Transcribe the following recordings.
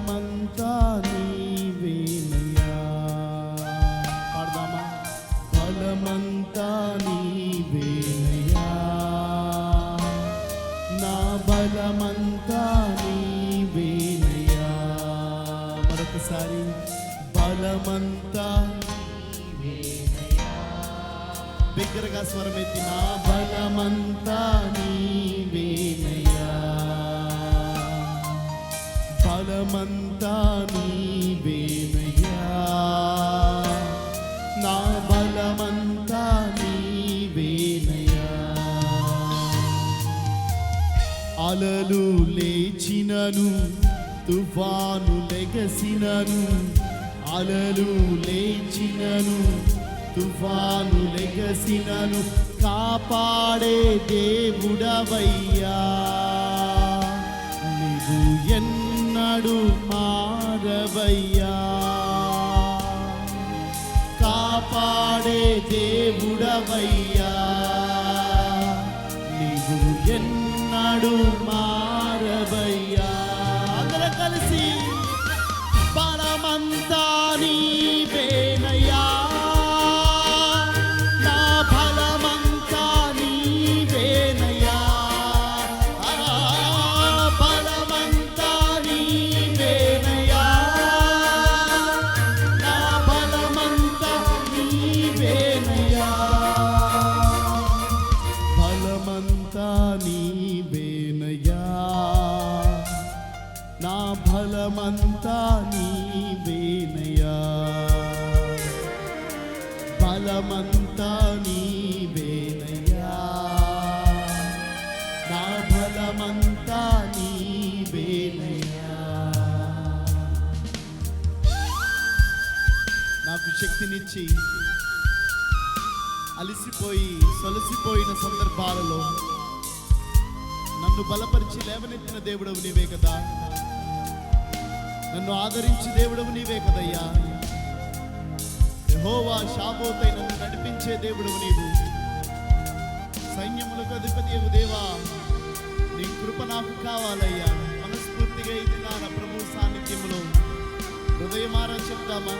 బలమంతా నీవేనయ్యా పాడదామా. బలమంతా నీవేనయ్యా నా బలమంతా నీవేనయ్యా మరొకసారి. బలమంతా బిగ్గరగా స్వరమెత్తి నా బలమంతా నీవేనయ్యా బలమంతా నీవేనయ్యా. నా బలమంతా నీవేనయ్యా. అలలు లేచినను తుఫాను లెగసినను అలలు లేచినను తుఫాను లెగసినను కాపాడే దేవుడవయ్యా. నీవు ఎన్నడు మారవయ్యా. కాపాడే దేవుడవయ్యా. నీవు ఎన్నడు బలమంతా నీవేనయ్యా. నా బలమంతా నీవేనయ్యా. నాకు శక్తినిచ్చి అలసిపోయి సొలసిపోయిన సందర్భాలలో నన్ను బలపరిచి లేవనెత్తిన దేవుడవు నీవే కదా. నన్ను ఆదరించి దేవుడవు నీవే కదయ్యా. యెహోవా షాబోతై నన్ను నడిపించే దేవుడు నీవు. సైన్యములకు అధిపతి దేవా నీ కృప నాకు కావాలయ్యా. మనస్ఫూర్తిగా ఇది నా ప్రభు సాన్నిధ్యములో హృదయమారా చెప్తామా?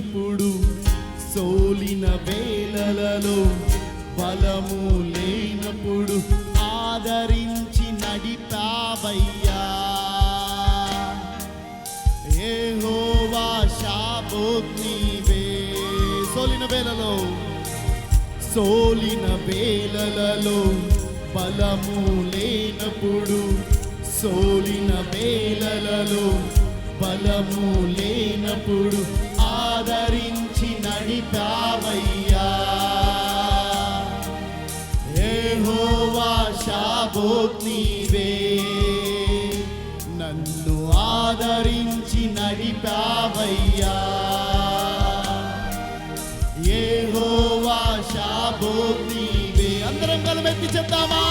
లేనప్పుడు సోలిన వేలలలో బలము లేనప్పుడు ఆదరించి నడిపావయ్యా. ఏహోవా షాబోత్ నీవే. సోలిన వేలలో సోలిన వేలలలో బలము లేనప్పుడు సోలిన వేలలలో బలము లేనప్పుడు షాబోత్ నీవే నన్ను ఆదరించి నడిపావయ్యా. యెహోవా షాబోత్ నీవే అందరం కలబెట్టి చెప్తామా?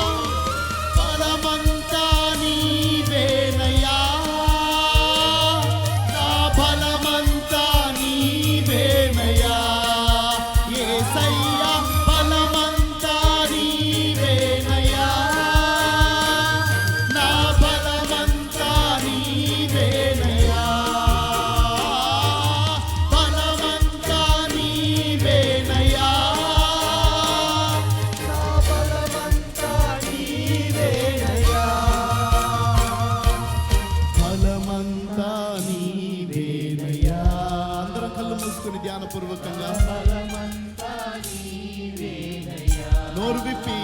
నోరు విప్పి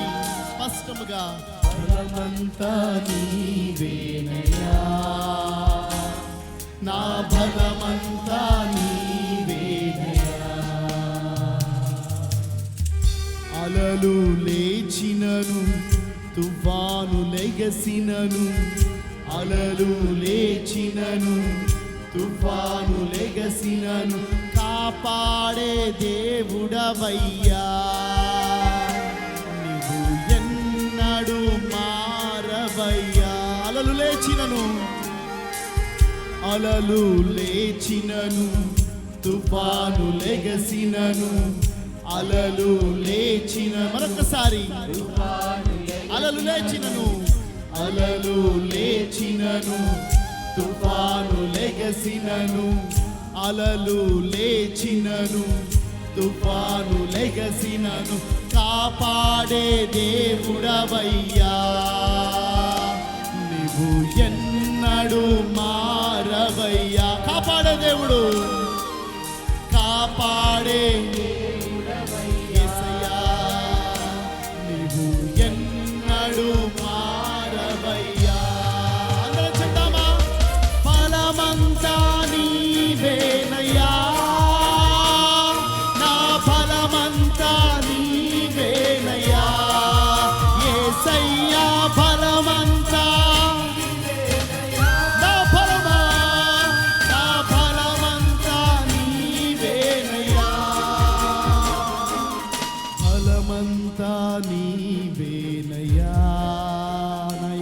స్పష్టముగా. బలమంతా నీవేనయ్యా నా బలమంతా నీవేనయ్యా అలలు లేచినను తుఫాను లెగసినను అలలు లేచినను తుఫాను లెగసినను కాపాడే దేవుడవయ్యా. నీవు ఎన్నడు మారవయ్యా. అలలు లేచినను అలలు లేచినను తుఫాను లెగసినను అలలు లేచిన మరొకసారి అలలు లేచినను అలలు లేచినను తుఫాను లెగసినను అలలు లేచినను తుఫాను లెగసినను కాపాడే దేవుడవయ్యా. నీవు ఎన్నడు మారవయ్యా. కాపాడే దేవుడు. నీవేనయ్యా నా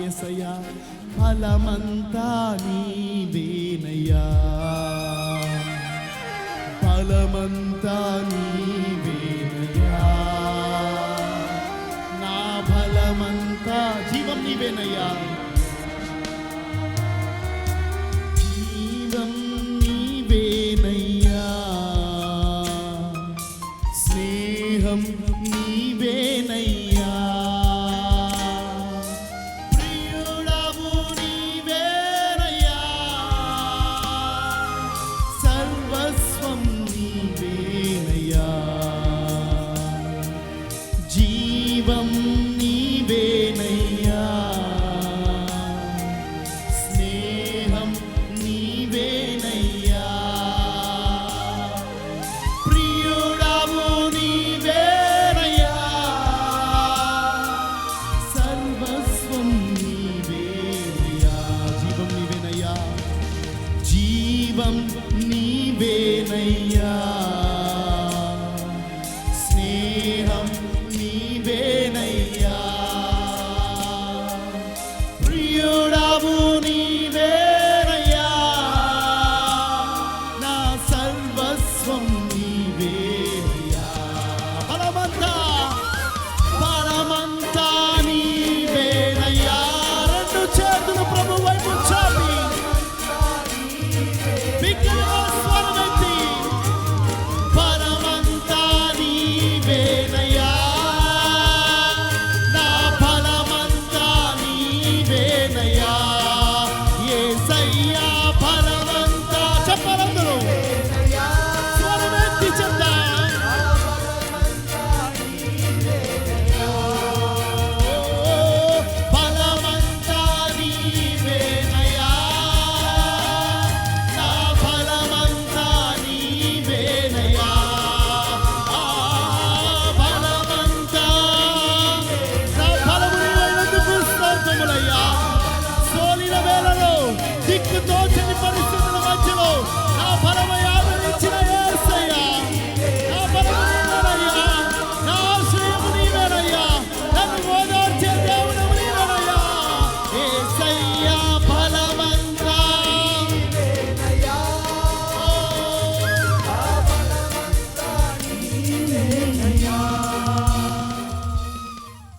ఫలమంతా నీవేనయ్యా. ఫలమంతా నీవేనయ్యా. నా ఫలమంతా జీవం నీవేనయ్యా.